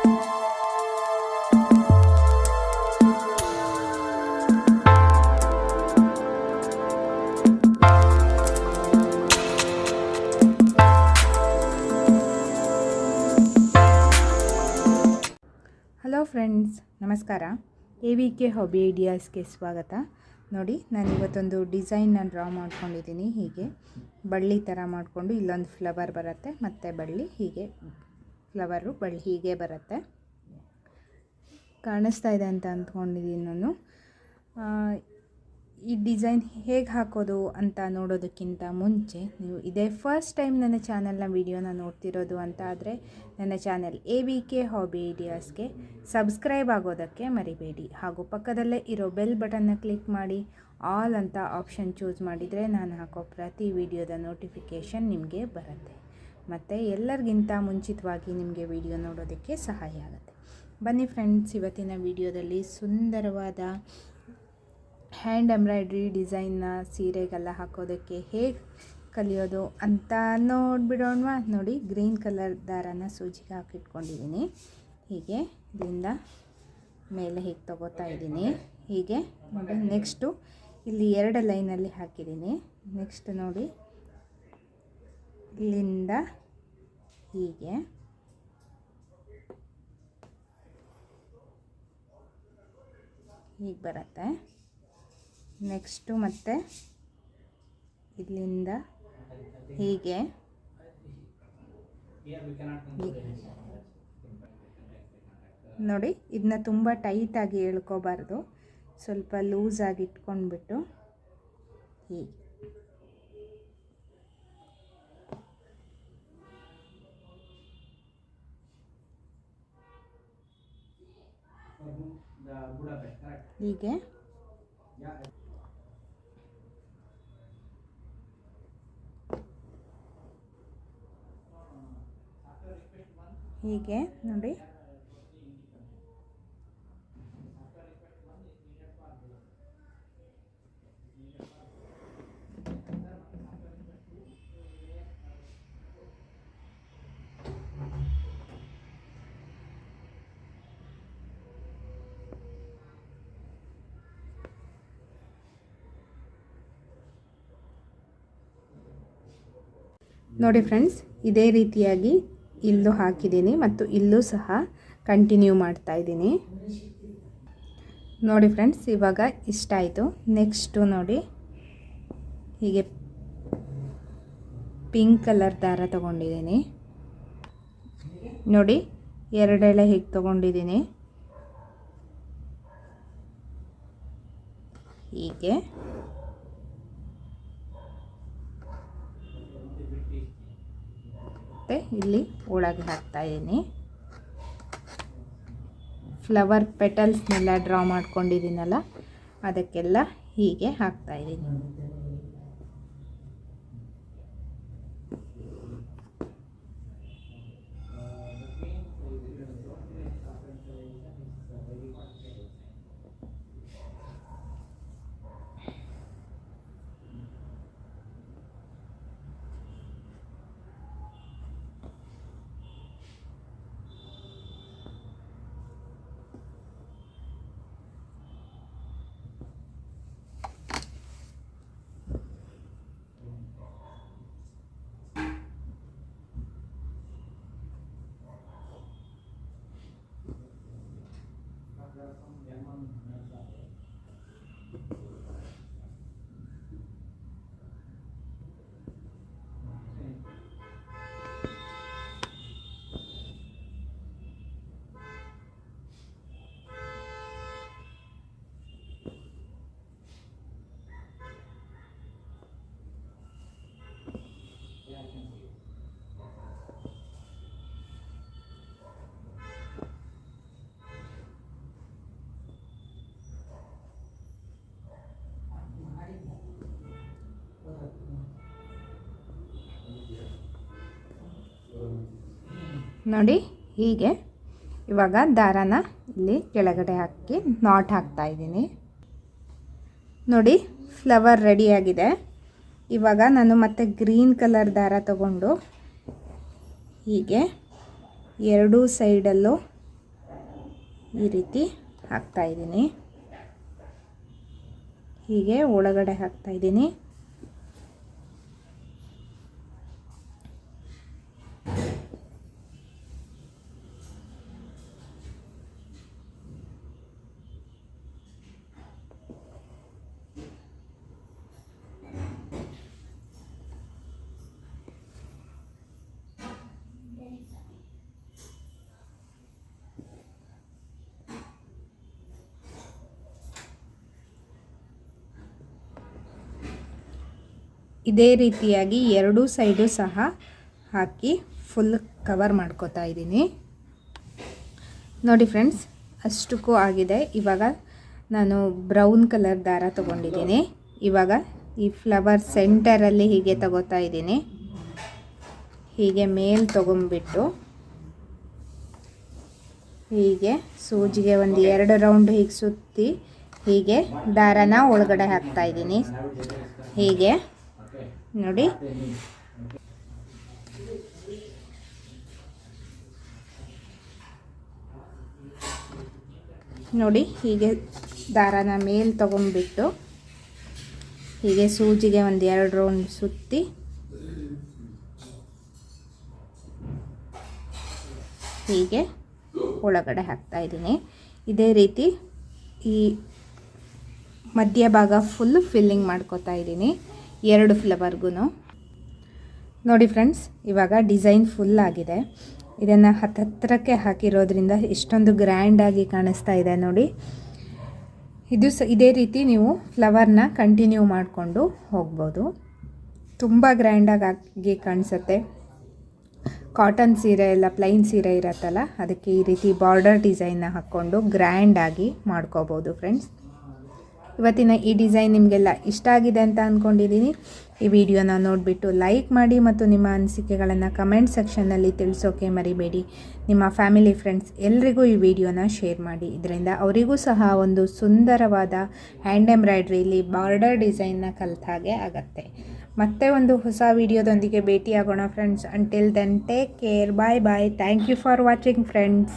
Hello friends, ನಮಸ್ಕಾರ. A V K hobby ಐಡಿಯಾಸ್ಗೆ ಸ್ವಾಗತ. ನೋಡಿ ನಾನು ಇವತ್ತೊಂದು ಡಿಸೈನ್ನ ಡ್ರಾ ಮಾಡ್ಕೊಂಡಿದ್ದೀನಿ. ಹೀಗೆ ಬಳ್ಳಿ ಥರ ಮಾಡಿಕೊಂಡು ಇಲ್ಲೊಂದು ಫ್ಲವರ್ ಬರುತ್ತೆ, ಮತ್ತು ಬಳ್ಳಿ ಹೀಗೆ ಫ್ಲವರು ಬಳ್ಳಿ ಹೀಗೆ ಬರುತ್ತೆ. ಕಾಣಿಸ್ತಾ ಇದೆ ಅಂತ ಅಂದ್ಕೊಂಡಿದ್ದೀನಿ ನಾನು. ಈ ಡಿಸೈನ್ ಹೇಗೆ ಹಾಕೋದು ಅಂತ ನೋಡೋದಕ್ಕಿಂತ ಮುಂಚೆ ನೀವು ಇದೇ ಫಸ್ಟ್ ಟೈಮ್ ನನ್ನ ಚಾನಲ್ನ ವಿಡಿಯೋನ ನೋಡ್ತಿರೋದು ಅಂತ ಆದರೆ ನನ್ನ channel A V K hobby ಐಡಿಯಾಸ್ಗೆ subscribe ಆಗೋದಕ್ಕೆ ಮರಿಬೇಡಿ. ಹಾಗೂ ಪಕ್ಕದಲ್ಲೇ ಇರೋ ಬೆಲ್ ಬಟನ್ನ ಕ್ಲಿಕ್ ಮಾಡಿ, ಆಲ್ ಅಂತ ಆಪ್ಷನ್ ಚೂಸ್ ಮಾಡಿದರೆ ನಾನು ಹಾಕೋ ಪ್ರತಿ ವಿಡಿಯೋದ ನೋಟಿಫಿಕೇಷನ್ ನಿಮಗೆ ಬರುತ್ತೆ. ಮತ್ತು ಎಲ್ಲರಿಗಿಂತ ಮುಂಚಿತವಾಗಿ ನಿಮಗೆ ವಿಡಿಯೋ ನೋಡೋದಕ್ಕೆ ಸಹಾಯ ಆಗುತ್ತೆ. ಬನ್ನಿ ಫ್ರೆಂಡ್ಸ್, ಇವತ್ತಿನ ವಿಡಿಯೋದಲ್ಲಿ ಸುಂದರವಾದ ಹ್ಯಾಂಡ್ ಎಂಬ್ರಾಯ್ಡ್ರಿ ಡಿಸೈನ್ನ ಸೀರೆಗೆಲ್ಲ ಹಾಕೋದಕ್ಕೆ ಹೇಗೆ ಕಲಿಯೋದು ಅಂತ ನೋಡಿಬಿಡೋಣವಾ? ನೋಡಿ, ಗ್ರೀನ್ ಕಲರ್ ದಾರನ ಸೂಜಿಗೆ ಹಾಕಿಟ್ಕೊಂಡಿದ್ದೀನಿ. ಹೀಗೆ ಇಲ್ಲಿಂದ ಮೇಲೆ ಹೀಗೆ ತಗೋತಾ ಇದ್ದೀನಿ. ಹೀಗೆ ನೋಡಿ, ನೆಕ್ಸ್ಟು ಇಲ್ಲಿ ಎರಡು ಲೈನಲ್ಲಿ ಹಾಕಿದ್ದೀನಿ. ನೆಕ್ಸ್ಟ್ ನೋಡಿ ಇಲ್ಲಿಂದ ಹೀಗೆ. ಹೀಗೆ ಬರುತ್ತೆ. ನೆಕ್ಸ್ಟು ಮತ್ತೆ ಇಲ್ಲಿಂದ ಹೀಗೆ. ನೋಡಿ ಇದನ್ನ ತುಂಬ ಟೈಟಾಗಿ ಎಳ್ಕೋಬಾರ್ದು ಸ್ವಲ್ಪ ಲೂಸಾಗಿ ಇಟ್ಕೊಂಡ್ಬಿಟ್ಟು ಹೀಗೆ. ಹೀಗೆ. ಹೀಗೆ ನೋಡಿ. ನೋಡಿ ಫ್ರೆಂಡ್ಸ್, ಇದೇ ರೀತಿಯಾಗಿ ಇಲ್ಲೂ ಹಾಕಿದ್ದೀನಿ ಮತ್ತು ಇಲ್ಲೂ ಸಹ ಕಂಟಿನ್ಯೂ ಮಾಡ್ತಾ ಇದ್ದೀನಿ. ನೋಡಿ ಫ್ರೆಂಡ್ಸ್, ಇವಾಗ ಇಷ್ಟ ಆಯಿತು ನೆಕ್ಸ್ಟು ನೋಡಿ, ಹೀಗೆ ಪಿಂಕ್ ಕಲರ್ ದಾರ ತಗೊಂಡಿದ್ದೀನಿ. ನೋಡಿ, ಎರಡೆಳೆ ಹೀಗೆ ತಗೊಂಡಿದ್ದೀನಿ. ಹೀಗೆ. ಮತ್ತು ಇಲ್ಲಿ ಒಳಗೆ ಹಾಕ್ತಾ ಇದ್ದೀನಿ. ಫ್ಲವರ್ ಪೆಟಲ್ಸ್ನೆಲ್ಲ ಡ್ರಾ ಮಾಡ್ಕೊಂಡಿದ್ದೀನಲ್ಲ ಅದಕ್ಕೆಲ್ಲ ಹೀಗೆ ಹಾಕ್ತಾ ನೋಡಿ, ಹೀಗೆ. ಇವಾಗ ದಾರಾನ ಇಲ್ಲಿ ಕೆಳಗಡೆ ಹಾಕಿ ನಾಟ್ ಹಾಕ್ತಾ ಇದ್ದೀನಿ. ನೋಡಿ ಫ್ಲವರ್ ರೆಡಿಯಾಗಿದೆ ಇವಾಗ ನಾನು ಮತ್ತೆ ಗ್ರೀನ್ ಕಲರ್ ದಾರ ತಗೊಂಡು, ಹೀಗೆ ಎರಡೂ ಸೈಡಲ್ಲೂ ಈ ರೀತಿ ಹಾಕ್ತಾ ಇದ್ದೀನಿ. ಹೀಗೆ ಒಳಗಡೆ ಹಾಕ್ತಾ ಇದೇ ರೀತಿಯಾಗಿ ಎರಡೂ ಸೈಡು ಸಹ ಹಾಕಿ ಫುಲ್ ಕವರ್ ಮಾಡ್ಕೋತಾ ಇದ್ದೀನಿ. ನೋಡಿ ಫ್ರೆಂಡ್ಸ್, ಅಷ್ಟಕ್ಕೂ ಆಗಿದೆ. ಇವಾಗ ನಾನು ಬ್ರೌನ್ ಕಲರ್ ದಾರ ತೊಗೊಂಡಿದ್ದೀನಿ. ಇವಾಗ ಈ ಫ್ಲವರ್ ಸೆಂಟರಲ್ಲಿ ಹೀಗೆ ತಗೋತಾ ಇದ್ದೀನಿ. ಹೀಗೆ ಮೇಲ್ ತೊಗೊಂಬಿಟ್ಟು ಹೀಗೆ ಸೂಜಿಗೆ ಒಂದು ಎರಡು ರೌಂಡ್ ಹೀಗೆ ಸುತ್ತಿ ಹೀಗೆ ದಾರನ ಒಳಗಡೆ ಹಾಕ್ತಾ ಇದ್ದೀನಿ. ಹೀಗೆ ನೋಡಿ. ನೋಡಿ, ಹೀಗೆ ದಾರನ ಮೇಲೆ ತಗೊಂಡ್ಬಿಟ್ಟು ಹೀಗೆ ಸೂಜಿಗೆ ಒಂದು ಎರಡು ರೌಂಡ್ ಸುತ್ತಿ. ಹೀಗೆ ಒಳಗಡೆ ಹಾಕ್ತಾ ಇದ್ದೀನಿ. ಇದೇ ರೀತಿ ಈ ಮಧ್ಯಭಾಗ ಫುಲ್ ಫಿಲ್ಲಿಂಗ್ ಮಾಡ್ಕೋತಾ ಇದ್ದೀನಿ. ಎರಡು ಫ್ಲವರ್ಗೂ ನೋಡಿ ಫ್ರೆಂಡ್ಸ್, ಇವಾಗ ಡಿಸೈನ್ ಫುಲ್ ಆಗಿದೆ. ಇದನ್ನು ಹತ್ತತ್ರಕ್ಕೆ ಹಾಕಿರೋದ್ರಿಂದ ಎಷ್ಟೊಂದು ಗ್ರ್ಯಾಂಡಾಗಿ ಕಾಣಿಸ್ತಾ ಇದೆ ನೋಡಿ. ಇದು ಸ, ಇದೇ ರೀತಿ ನೀವು ಫ್ಲವರ್ನ ಕಂಟಿನ್ಯೂ ಮಾಡಿಕೊಂಡು ಹೋಗ್ಬೋದು. ತುಂಬ ಗ್ರ್ಯಾಂಡಾಗಿ ಕಾಣಿಸುತ್ತೆ. ಕಾಟನ್ ಸೀರೆ ಎಲ್ಲ, ಪ್ಲೈನ್ ಸೀರೆ ಇರತ್ತಲ್ಲ, ಅದಕ್ಕೆ ಈ ರೀತಿ ಬಾರ್ಡರ್ ಡಿಸೈನ್ನ ಹಾಕ್ಕೊಂಡು ಗ್ರ್ಯಾಂಡಾಗಿ ಮಾಡ್ಕೋಬೋದು ಫ್ರೆಂಡ್ಸ್. ಇವತ್ತಿನ ಈ ಡಿಸೈನ್ ನಿಮಗೆಲ್ಲ ಇಷ್ಟ ಆಗಿದೆ ಅಂತ ಅಂದ್ಕೊಂಡಿದ್ದೀನಿ ಈ ವಿಡಿಯೋನ ನೋಡಿಬಿಟ್ಟು ಲೈಕ್ ಮಾಡಿ ಮತ್ತು ನಿಮ್ಮ ಅನಿಸಿಕೆಗಳನ್ನು ಕಮೆಂಟ್ ಸೆಕ್ಷನ್ನಲ್ಲಿ ತಿಳಿಸೋಕೆ ಮರಿಬೇಡಿ. ನಿಮ್ಮ ಫ್ಯಾಮಿಲಿ ಫ್ರೆಂಡ್ಸ್ ಎಲ್ರಿಗೂ ಈ ವಿಡಿಯೋನ ಶೇರ್ ಮಾಡಿ. ಇದರಿಂದ ಅವರಿಗೂ ಸಹ ಒಂದು ಸುಂದರವಾದ ಹ್ಯಾಂಡ್ ಎಂಬ್ರಾಯ್ಡ್ರಿಲಿ ಬಾರ್ಡರ್ ಡಿಸೈನ್ನ ಕಲಿತ ಹಾಗೆ ಆಗತ್ತೆ. ಮತ್ತೆ ಒಂದು ಹೊಸ ವಿಡಿಯೋದೊಂದಿಗೆ ಭೇಟಿಯಾಗೋಣ friends. Until then take care bye bye thank you for watching friends